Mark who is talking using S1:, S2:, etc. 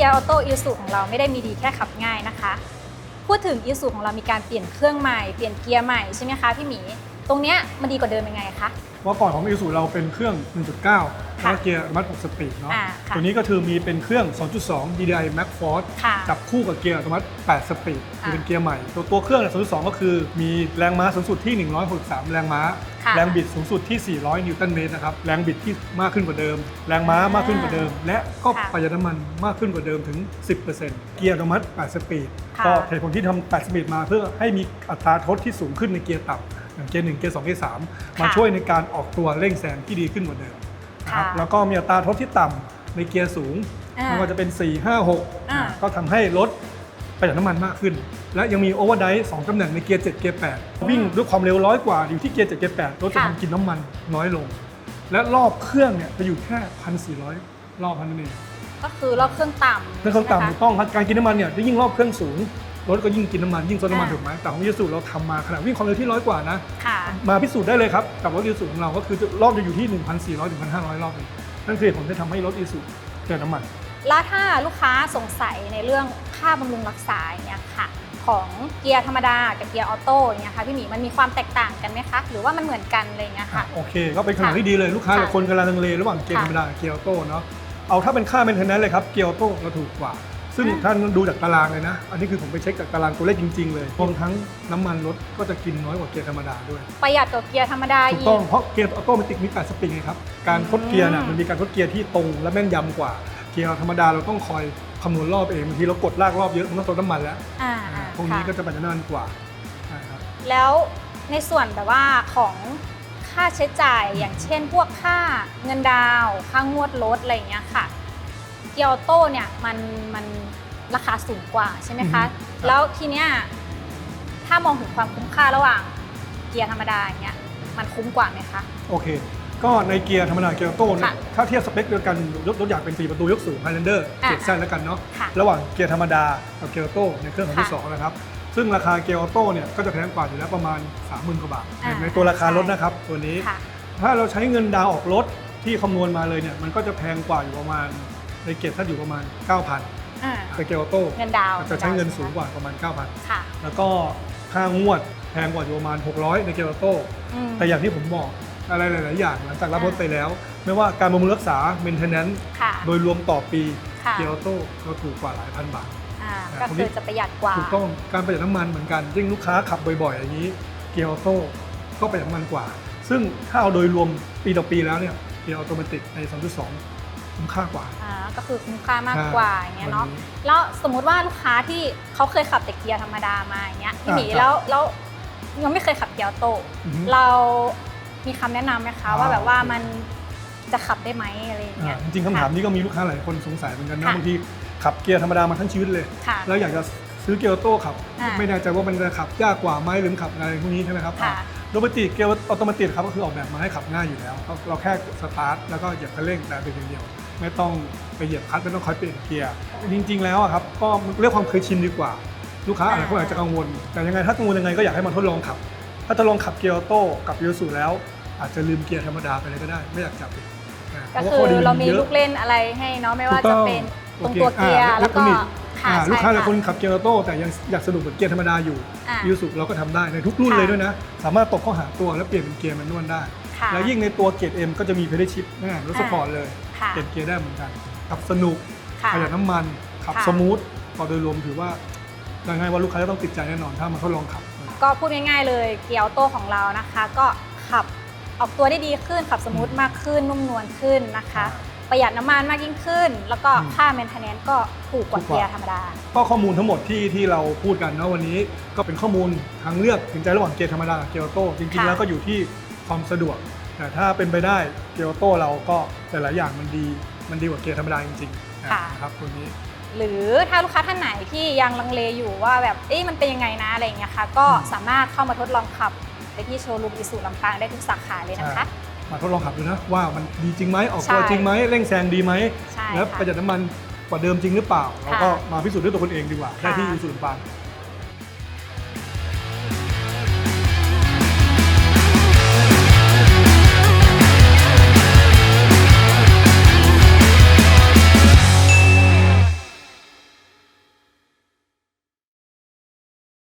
S1: เกียร์ออโต้อิสุของเราไม่ได้มีดีแค่ขับง่ายนะคะ พูดถึงอิสุของเรามีการเปลี่ยนเครื่องใหม่เปลี่ยนเกียร์ใหม่ใช่ไหมคะพี่หมี ตรงเนี้ยมันดีกว่าเดิมยังไงคะ
S2: ว่าก่อนของ i s u เราเป็นเครื่อง 1.9 แล้วก็เกียร์อัตโนมัติ6สปีดเนาะ
S1: อ่าค่ะ
S2: ตัวนี้ก็คือมีเป็นเครื่อง 2.2 DDI Max Force
S1: ค่ะ
S2: จับคู่กับเกียร์อัตโนมัติ8สปีด
S1: อ่า
S2: คือเป็นเกียร์ใหม่ ตัวตัวเครื่องเนี่ย2.2ก็คือมีแรงม้าสูงสุดที่ 163 แรงม้า
S1: ค่ะ
S2: แรงบิดสูงสุดที่ 400 นิวตันเมตรนะครับ แรงบิดที่มากขึ้นกว่าเดิม แรงม้ามากขึ้นกว่าเดิม และก็
S1: ค่ะ
S2: ประหยัดน้ำมันมากขึ้นกว่าเดิมถึง 10%เกียร์อัตโนมัติ 8 สปีด
S1: ค่ะ
S2: ก็เหตุผลที่ทำ 8 สปีดมาเพื่อให้มีอัตราทดที่สูงขึ้นในเกียร์ต่ำอย่างเกียร์ 1 เกียร์ 2 เกียร์ 3 มาช่วยในการออกตัวเร่งแซงที่ดีขึ้นกว่าเดิมนะครับ
S1: ค่ะ
S2: แล้วก็มีอัตราทดที่ต่ำในเกียร์สูง
S1: อ่า
S2: ไม่ว่าจะเป็น 4 5 6
S1: อ่า
S2: ก็ทำให้รถประหยัดน้ำมันมากขึ้น และยังมีโอเวอร์ไดร์สองตำแหน่งในเกียร์7เกียร์8วิ่งด้วยความเร็วร้อยกว่าอยู่ที่เกียร์7เกียร์8รถจะ
S1: ค่ะ
S2: ทำกินน้ำมันน้อยลง และรอบเครื่องเนี่ยจะอยู่แค่1,400 รอบเท่านั้นเอง
S1: ก็คือรอบเครื่องต่ำ
S2: ในเครื่องต่ำ
S1: ใช่
S2: ถู
S1: ไหม
S2: กต้องครับการกินน้ำมันเนี่ยยิ่งรอบเครื่องสูงรถก็ยิ่งกินน้ำมันยิ่งซดน้ำมัน
S1: อ่า
S2: ถูกไหมแต่ของยูสุเราทำมาขนาดวิ่งความเร็วที่ร้อยกว่านะ
S1: ค่ะ
S2: มาพิสูจน์ได้เลยครับกับรถอีซูของเราก็คือรอบจะอยู่ที่ 1,400ถึง1,500 รอบเองนั่นคือเหตุผลที่ทำให้รถอีซูเกิดน้ำมัน
S1: แล้วถ้าลูกค้าสงสัยในเรื่องค่าบำรุงรักษาอย่างเงี้ยค่ะ ของเกียร์ธรรมดากับเกียร์ออโต้อย่างเงี้ยค่ะพี่หมีมันมีความแตกต่างกันไหมคะหรือว่ามันเหมือนกันอะไรอย่างเงี้ยค่ะ
S2: โอเค ก็เป็นคำถามที่ดีเลยลูกค้าหลายคนกำลังลังเลระหว่างเกียร์ธรรมดากับเกียร์ออโต้เนาะเอาถ้าเป็นค่าเป็นเทนแนนเลยครับเกียร์ออโต้เราถูกกว่า ซึ่ง
S1: อ่า
S2: ท่านดูจากตารางเลยนะ อันนี้คือผมไปเช็คจากตารางตัวเลขจริงๆเลยรวมทั้งน้ำมันรถก็จะกินน้อยกว่าเกียร์ธรรมดาด้วย
S1: ประหยัดกว่าเกียร์ธรรมดา
S2: ถูก
S1: อี
S2: ต้อง
S1: ก
S2: เพราะเกียร์ออโต้มันติดมี8สปริงไงครับการทดเกียร์เนี่ย
S1: อืม
S2: มันมีการทดเกียร์ที่ตรงและแม่นยำกว่าเกียร์ธรรมดาเราต้องคอย คำนวณรอบเองบางทีเรากดลากรอบเยอะมันต้องต้นน้ำมันแล้ว
S1: อ่าอ่า
S2: พวกนี้
S1: ค่ะ
S2: ก็จะประหยัดน้ำมันกว่าใช่ครับ
S1: แล้วในส่วนแบบว่าของค่าใช้จ่ายอย่างเช่น พวกค่าเงินดาวน์ค่างวดรถอะไรอย่างเงี้ยค่ะ เกียร์ออโต้เนี่ยมันมันราคาสูงกว่าใช่ไหมคะ
S2: อือฮึครับ
S1: แล้วทีเนี้ยถ้ามองถึงความคุ้มค่าระหว่างเกียร์ธรรมดาอย่างเงี้ยมันคุ้มกว่าไหมคะ
S2: โอเค ก็ในเกียร์ธรรมดาเกียร์ออโต้เนี่ย
S1: ค่ะ
S2: ถ้าเทียบสเปคเดียวกันยกรถอยากเป็น 4 ประตูยกสูง Highlander
S1: อ่า
S2: เจ็ดแซนแล้วกันเนาะ
S1: ค่ะ
S2: ระหว่างเกียร์ธรรมดากับเกียร์ออโต้ในเครื่องของที่
S1: ค่ะ
S2: สองนะครับ ซึ่งราคาเกียร์ออโต้เนี่ยก็จะแพงกว่าอยู่แล้วประมาณ 30,000กว่าบาท
S1: อ่า
S2: ในตัวราคารถ
S1: ใช่
S2: นะครับตัวนี้
S1: ค่ะ
S2: ถ้าเราใช้เงินดาวน์ออกรถที่คำนวณมาเลยเนี่ยมันก็จะแพงกว่าอยู่ประมาณในเกียร์ถ้าอยู่ประมาณ 9,000
S1: อ่า
S2: แต่เกียร์ออโต้
S1: เงินดาวน์
S2: จะใช้เงินสูงกว่าประมาณ 9,000
S1: ค่ะ
S2: แล้วก็ค่างวดแพงกว่าอยู่ประมาณ 600 ในเกียร์ออโต้
S1: อืม
S2: แต่อย่างที่ผมบอก อะไรหลาย ๆ อย่างหลังจากรับรถไปแล้ว ไม่ว่าการบำรุงรักษา maintenance
S1: ค่ะ
S2: โดยรวมต่อปี
S1: ค่ะ
S2: เกียร์ออโต้เราถูกกว่าหลายพันบาท
S1: อ่า
S2: อ่า
S1: ก็
S2: ตรง
S1: คื
S2: นี้
S1: อจะประหยัดกว่า
S2: ถูกต้องการประหยัดน้ำมันเหมือนกันยิ่งลูกค้าขับบ่อย ๆ อย่างนี้ เกียร์ออโต้ก็ประหยัดน้ำมันกว่า ซึ่งถ้าเอาโดยรวมปีต่อปีแล้วเนี่ยเกียร์ออโตเมติกใน 2.2 คุ้มค่ากว่า
S1: อ่าก็คือคุ้มค่ามากกว่าอย่างเงี้ยเนาะ
S2: วันนี้
S1: แล้วสมมุติว่าลูกค้าที่เขาเคยขับแต่เกียร์ธรรมดามาอย่างเงี้ยพี่หมี
S2: อ่าครับ
S1: แล้วแล้วยังไม่เคยขับเกียร์ออโต้
S2: อือฮึ
S1: เรา มีคำแนะนำไหมคะ
S2: อ่า
S1: ว่าแบบว่า
S2: โอเค
S1: มันจะขับได้ไหมอะไรอย่างเงี้
S2: อ่ายจริงๆคำถาม
S1: ค่ะ
S2: นี้ก็มีลูกค้าหลายคนสงสัยเหมือนกันนะ
S1: ค่ะ
S2: บางทีขับเกียร์ธรรมดามาทั้งชีวิตเลย
S1: ค่ะ
S2: แล้วอยากจะซื้อเกียร์ออโต้ขับ
S1: อ่า
S2: ไม่แน่ใจว่ามันจะขับยากกว่าไหมหรือขับอะไรพวกนี้ใช่ไหมครับ
S1: ค่ะ
S2: โดยปกติเกียร์ออโตเมติกครับก็คือออกแบบมาให้ขับง่ายอยู่แล้วเราเราแค่สตาร์ทแล้วก็เหยียบคันเร่งแต่เพียงอย่างเดียว ไม่ต้องไปเหยียบคลัตช์ไม่ต้องคอยเปลี่ยนเกียร์จริง ๆ แล้วอะครับก็เรียกความเคยชินดีกว่า ลูกค้าหลายคนอาจจะกังวล แต่ยังไงถ้ากังวลยังไงก็อยากให้มาทดลองขับ ถ้าทดลองขับเกียร์ออโต้กับยูสุแล้ว อาจจะลืมเกียร์ธรรมดาไปเลยก็ได้ ไม่อยากจับอีกนะ
S1: ก็
S2: พะว่
S1: คือ
S2: ข้ดีน
S1: เรามี
S2: ยอะ
S1: ลูกเล่นอะไรให้เนาะไม่ว่า
S2: ถูก
S1: จะ
S2: ต้อง
S1: เป็นตรง
S2: โอเค
S1: ตัวเกียร์
S2: อ่า
S1: แล้วก็
S2: มี
S1: ค่ะ
S2: อ่า
S1: ใช่
S2: ลูกค้าหลายคน
S1: ค่ะ
S2: ขับเกียร์ออโต้แต่ยังอยากสนุกเหมือนเกียร์ธรรมดาอยู่
S1: อ่า
S2: ยูสุเราก็ทำได้ในทุกรุ่น
S1: ค่ะ
S2: เลยด้วยนะ สามารถตกเข้าหาตัวแล้วเปลี่ยนเป็นเกียร์แมนนวลได้
S1: ค่ะ
S2: แล้วยิ่งในตัวเกียร์เอ็มก็จะมีเพดชิปแน่รถสปอร์ตเลย
S1: ค่ะ
S2: เปลี่ยนเกียร์ได้เหมือนกันขับสนุก
S1: ค่ะ
S2: ประหยัดน้ำมันขับ
S1: ค่ะ
S2: สมูทก็โดยรวมถือว่ายังไงว่าลูกค้าจะต้องติดใจแน่นอนถ้ามาทดลองขับ
S1: ก็พูดง่ายๆเลยเกียร์ออโต้ของเรานะคะ ก็ขับออกตัวได้ดีขึ้น ขับสมูทมากขึ้นนุ่มนวลขึ้นนะคะ ประหยัดน้ำมันมากยิ่งขึ้น แล้วก็
S2: อืม
S1: ค่าแมนเทนแนนก็ถูกกว่า
S2: ถูกกว่า
S1: เกียร์ธรรมดา
S2: ก็ข้อมูลทั้งหมดที่ที่เราพูดกันเนาะวันนี้ก็เป็นข้อมูลทางเลือกถึงใจระหว่างเกียร์ธรรมดากับเกียร์ออโต้จริงๆ
S1: ค่ะ
S2: แล้วก็อยู่ที่ความสะดวกแต่ถ้าเป็นไปได้เกียร์ออโต้เราก็หลายๆอย่างมันดีมันดีกว่าเกียร์ธรรมดาจริงๆนะครับตัวนี้
S1: หรือถ้าลูกค้าท่านไหนที่ยังลังเลอยู่ว่าแบบเอ๊ะมันเป็นยังไงนะอะไรอย่างเงี้ยค่ะก็
S2: อืม
S1: สามารถเข้ามาทดลองขับไปที่โชว์รูมอิสุลำปางได้ทุกสาขาเลยนะคะ
S2: มาทดลองขับดูนะว่ามันดีจริงไหมออกตัว
S1: ใช่
S2: จริงไหมเร่งแซงดีไหม
S1: ใช่
S2: แล้ว
S1: ค่ะ
S2: ประหยัดน้ำมันกว่าเดิมจริงหรือเปล่าเราก็มาพิสูจน์ด้วยตัวคนเองดีกว่าได้ที่
S1: ค่ะ
S2: ยูสุลำปาง